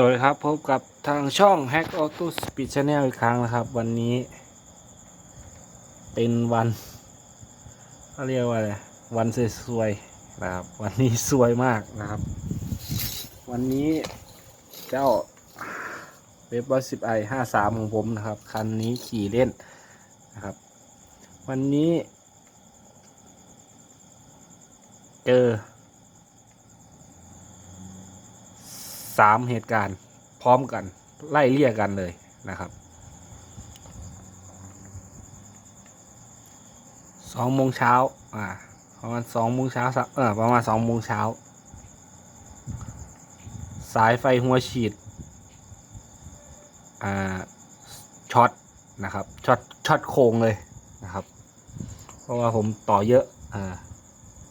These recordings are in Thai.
สวัสดีครับ พบกับทางช่อง Hack Auto Speed Channel อีกครั้งนะครับ วันนี้ เป็นวันเขาเรียกว่าอะไรวันสวยๆนะครับ วันนี้สวยมากนะครับ วันนี้เจ้าเว็บร้อยสิบไอห้าสามของผมนะครับ คันนี้ขี่เล่นนะครับ วันนี้ เจอ สามเหตุการณ์พร้อมกัน ไล่เลี่ยกันเลยนะครับสองโมงเช้าอ่าประมาณสองโมงเช้าสักเออประมาณสองโมงเช้า สายไฟหัวฉีดอ่าช็อตนะครับช็อตช็อตโค้งเลยนะครับ เพราะว่าผมต่อเยอะอ่า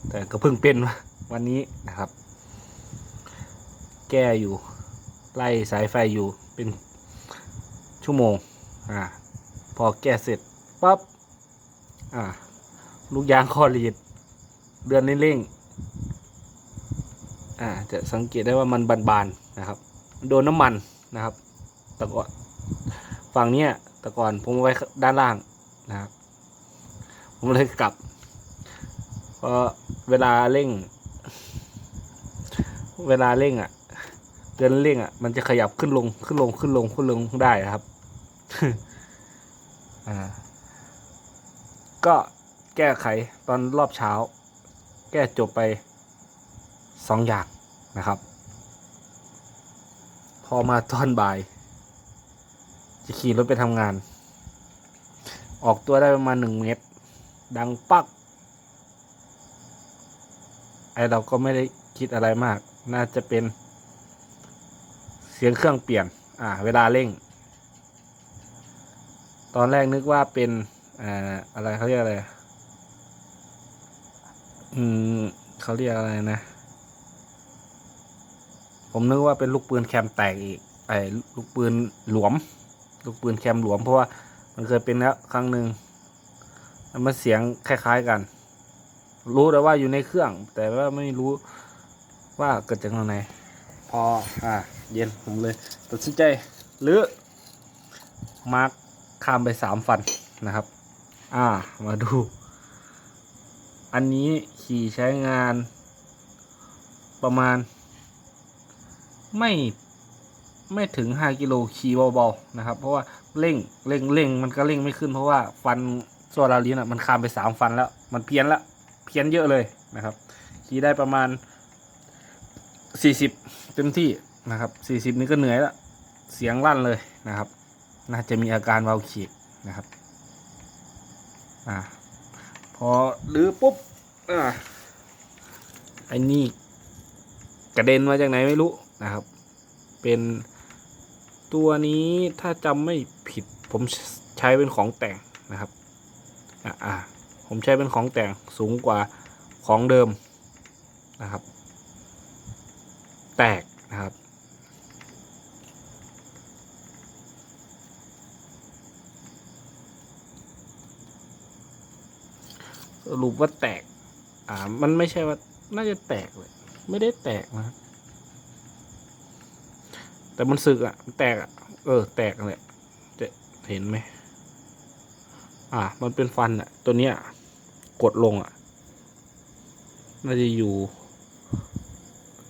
แต่ก็เพิ่งเป็นวันนี้นะครับ แก้อยู่ ไล่สายไฟอยู่เป็นชั่วโมง อ่า พอแก้เสร็จปั๊บ อ่า ลูกยางคอรีดเดือนเร่งอ่า จะสังเกตได้ว่ามันบานๆนะครับ โดนน้ำมันนะครับต่ก่อนฝั่งเนี้ยต่ก่อนผมเอาไว้ด้านล่างนะครับ ผมเลยกลับเพราะเวลาเร่ง เวลาเร่งอะ เดือนเร่งอะมันจะขยับขึ้นลงขึ้นลงขึ้นลงขึ้นลงได้นะครับ อ่า ก็แก้ไขตอนรอบเช้า แก้จบไปสองอย่างนะครับ พอมาตอนบ่าย จะขี่รถไปทำงาน ออกตัวได้ประมาณหนึ่งเมตร ดังปักไอเราก็ไม่ได้คิดอะไรมาก น่าจะเป็น เสียงเครื่องเปลี่ยน อ่า เวลาเร่ง ตอนแรกนึกว่าเป็นอ่าอะไรเขาเรียกอะไร อืมเขาเรียกอะไรนะ ผมนึกว่าเป็นลูกปืนแคมแตกอีก ไอ้ลูกปืนหลวม ลูกปืนแคมหลวมเพราะว่ามันเคยเป็นแล้วครั้งหนึ่งมันเสียงคล้ายๆกัน รู้แต่ว่าอยู่ในเครื่อง แต่ว่าไม่รู้ว่าเกิดจากตรงไหน พออ่าเย็นผมเลยตัดสินใจหรือมาร์คข้ามไปสามฟันนะครับ อ่ามาดู อันนี้ขี่ใช้งานประมาณ ไม่ไม่ถึงห้ากิโลขี่เบาๆนะครับ เพราะว่าเร่งเร่งเร่งมันก็เร่งไม่ขึ้นเพราะว่าฟันโซลารินอะมันข้ามไปสามฟันแล้ว มันเพี้ยนล้วเพี้ยนเยอะเลยนะครับ ขี่ได้ประมาณ สี่สิบเต็มที่นะครับสี่สิบนี่ก็เหนื่อยแล้วเสียงลั่นเลยนะครับ น่าจะมีอาการเบาขีดนะครับอ่าพอหรือปุ๊บอ่าไอ้นี่กระเด็นมาจากไหนไม่รู้นะครับ เป็นตัวนี้ถ้าจำไม่ผิดผมใช้เป็นของแต่งนะครับอ่าอ่าผมใช้เป็นของแต่งสูงกว่าของเดิมนะครับ แตกนะครับ สรุปว่าแตก อ่า มันไม่ใช่ว่า น่าจะแตกเลย ไม่ได้แตกนะ แต่มันสึกอะมันแตกอะเออ แตกแหละจะเห็นไหม อ่า มันเป็นฟันอะตัวเนี้ย กดลงอะ น่าจะอยู่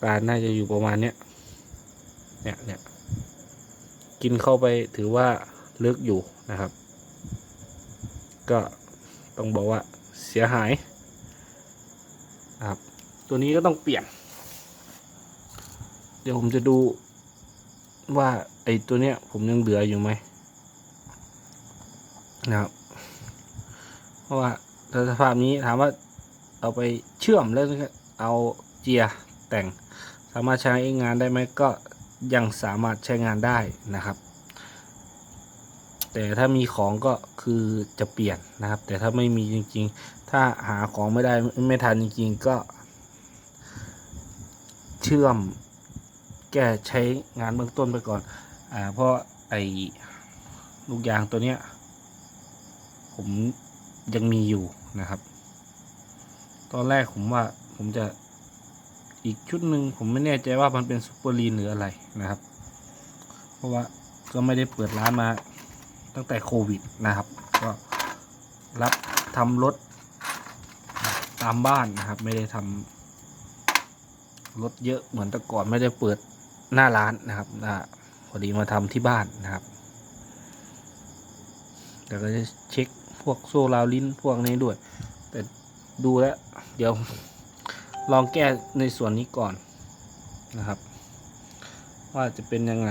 การน่าจะอยู่ประมาณเนี้ยเนี่ยเนี่ยกินเข้าไปถือว่าลึกอยู่นะครับ ก็ต้องบอกว่าเสียหายนะครับตัวนี้ก็ต้องเปลี่ยน เดี๋ยวผมจะดูว่าไอ้ตัวเนี้ยผมยังเหลืออยู่ไหมนะครับ เพราะว่าถ้าสภาพนี้ถามว่าเอาไปเชื่อมแล้วเอาเจียแต่งามารถใช้งานได้ไหมก็ยังสามารถใช้งานได้นะครับ แต่ถ้ามีของก็คือจะเปลี่ยนนะครับ แต่ถ้าไม่มีจริง ๆ ถ้าหาของไม่ได้ไม่ทันจริง ๆ ก็ เชื่อมแก้ใช้งานเบื้องต้นไปก่อนอ่าเพราะไอ้ลูกยางตัวเนี้ยผมยังมีอยู่นะครับ ตอนแรกผมว่าผมจะ อีกชุดหนึ่งผมไม่แน่ใจว่ามันเป็นซูเปอร์ลีนหรืออะไรนะครับ เพราะว่าก็ไม่ได้เปิดร้านมาตั้งแต่โควิดนะครับ ก็รับทำรถตามบ้านนะครับ ไม่ได้ทำรถเยอะเหมือนแต่ก่อนไม่ได้เปิดหน้าร้านนะครับอ่าพอดีมาทำที่บ้านนะครับแต่ก็จะเช็คพวกโซ่ราวลิ้นพวกนี้ด้วย แต่ดูแล้ว เดี๋ยว ลองแก้ในส่วนนี้ก่อนนะครับ ว่าจะเป็นยังไง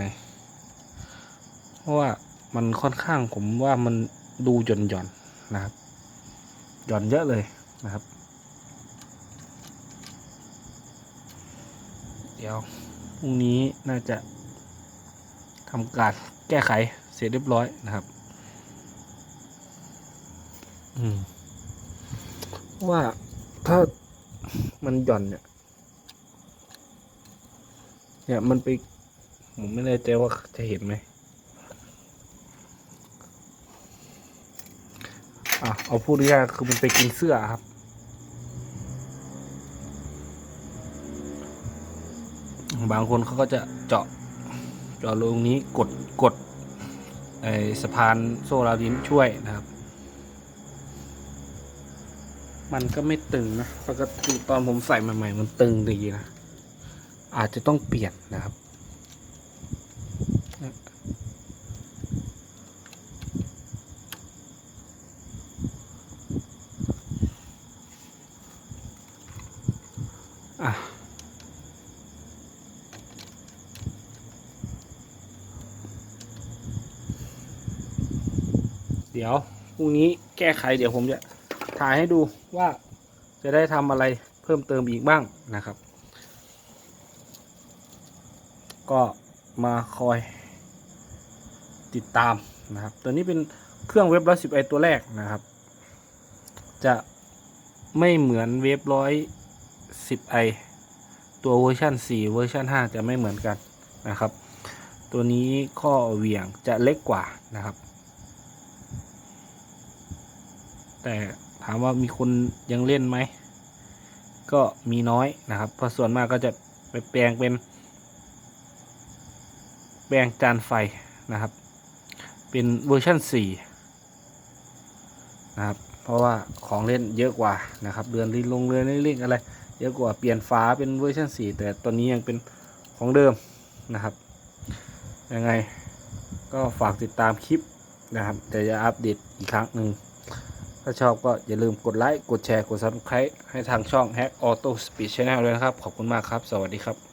เพราะว่ามันค่อนข้างผมว่ามันดูหย่อนหย่อนนะครับ หย่อนเยอะเลยนะครับ เดี๋ยวพรุ่งนี้น่าจะทำการแก้ไขเสร็จเรียบร้อยนะครับ อืมว่าถ้า มันหย่อนเนี่ยเนี่ยมันไปผมไม่แน่ใจว่าจะเห็นไหมอะเอาพูดง่ายๆคือมันไปกินเสื้อครับ บางคนเขาก็จะเจาะเจาะลงนี้กดกดไอสะพานโซ่ราวดินช่วยนะครับ มันก็ไม่ตึงนะปกติตอนผมใส่ใหม่ๆมันตึงดีนะ อาจจะต้องเปลี่ยนนะครับ อะเดี๋ยวพรุ่งนี้แก้ไขเดี๋ยวผมจะ ถ่ายให้ดูว่าจะได้ทำอะไรเพิ่มเติมอีกบ้างนะครับ ก็มาคอยติดตามนะครับ ตัวนี้เป็นเครื่องเว็บร้อยสิบไอตัวแรกนะครับ จะไม่เหมือนเว็บร้อยสิบไอตัวเวอร์ชัน4 เวอร์ชัน5 จะไม่เหมือนกันนะครับ ตัวนี้ข้อเหวี่ยงจะเล็กกว่านะครับ แต่ ถามว่ามีคนยังเล่นไหม ก็มีน้อยนะครับ เพราะส่วนมากก็จะไปแปลงเป็น แปลงจานไฟนะครับ เป็นเวอร์ชัน4นะครับ เพราะว่าของเล่นเยอะกว่านะครับเรือนลินลงเรือนเล็กๆอะไร เยอะกว่าเปลี่ยนฝาเป็นเวอร์ชัน4แต่ตอนนี้ยังเป็นของเดิมนะครับ ยังไงก็ฝากติดตามคลิปนะครับแต่จะอัปเดตอีกครั้งหนึ่ง ถ้าชอบก็อย่าลืมกดไลค์ กดแชร์ กด subscribe ให้ทางช่อง Hack Auto Speed Channel ด้วยนะครับ ขอบคุณมากครับ สวัสดีครับ